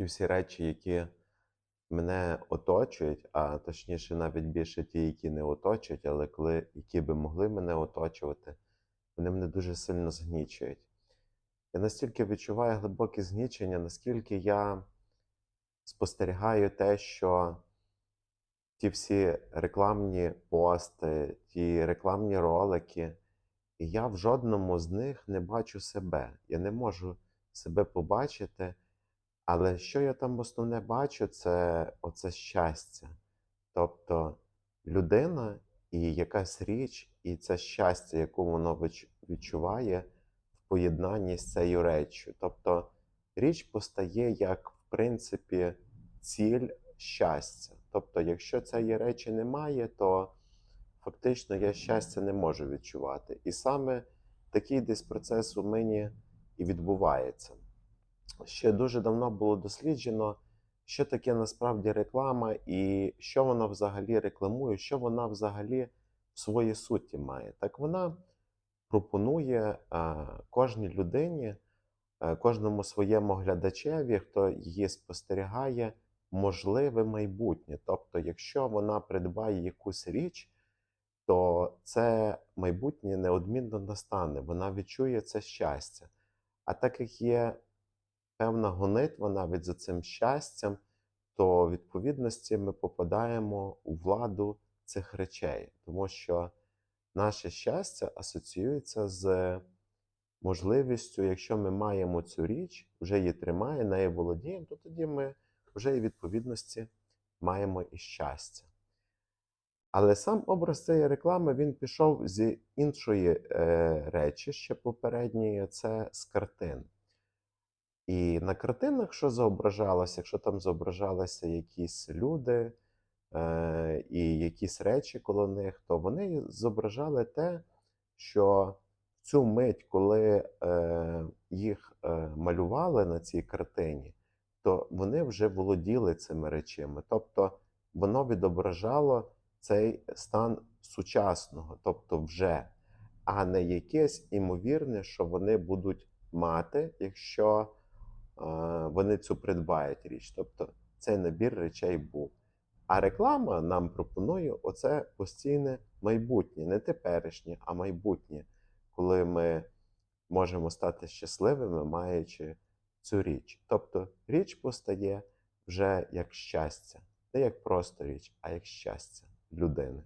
ті всі речі, які мене оточують, а точніше, навіть більше ті, які не оточують, але коли, які би могли мене оточувати, вони мене дуже сильно згнічують. Я настільки відчуваю глибоке згнічення, наскільки я спостерігаю те, що ті всі рекламні пости, ті рекламні ролики, і я в жодному з них не бачу себе. Я не можу себе побачити. Але що я там основне бачу, це оце щастя. Тобто людина і якась річ, і це щастя, яку воно відчуває в поєднанні з цією реччю. Тобто річ постає як, в принципі, ціль щастя. Тобто, якщо цієї речі немає, то фактично я щастя не можу відчувати. І саме такий десь процес у мені і відбувається ще дуже давно було досліджено, що таке насправді реклама і що вона взагалі рекламує, що вона взагалі в своїй суті має. Так вона пропонує кожній людині, кожному своєму глядачеві, хто її спостерігає, можливе майбутнє. Тобто, якщо вона придбає якусь річ, то це майбутнє неодмінно настане, вона відчує це щастя. А так як є певна гонитва навіть за цим щастям, то відповідності ми попадаємо у владу цих речей, тому що наше щастя асоціюється з можливістю, якщо ми маємо цю річ, вже її тримаємо, нею володіємо, то тоді ми вже і відповідності маємо і щастя. Але сам образ цієї реклами він пішов з іншої е, речі, ще попередньої, це з картин. І на картинах, що зображалося, якщо там зображалися якісь люди е, і якісь речі коло них, то вони зображали те, що в цю мить, коли е, їх е, малювали на цій картині, то вони вже володіли цими речами. Тобто воно відображало цей стан сучасного, тобто вже, а не якесь імовірне, що вони будуть мати, якщо вони цю придбають річ. Тобто цей набір речей був. А реклама нам пропонує оце постійне майбутнє, не теперішнє, а майбутнє, коли ми можемо стати щасливими, маючи цю річ. Тобто річ постає вже як щастя, не як просто річ, а як щастя людини.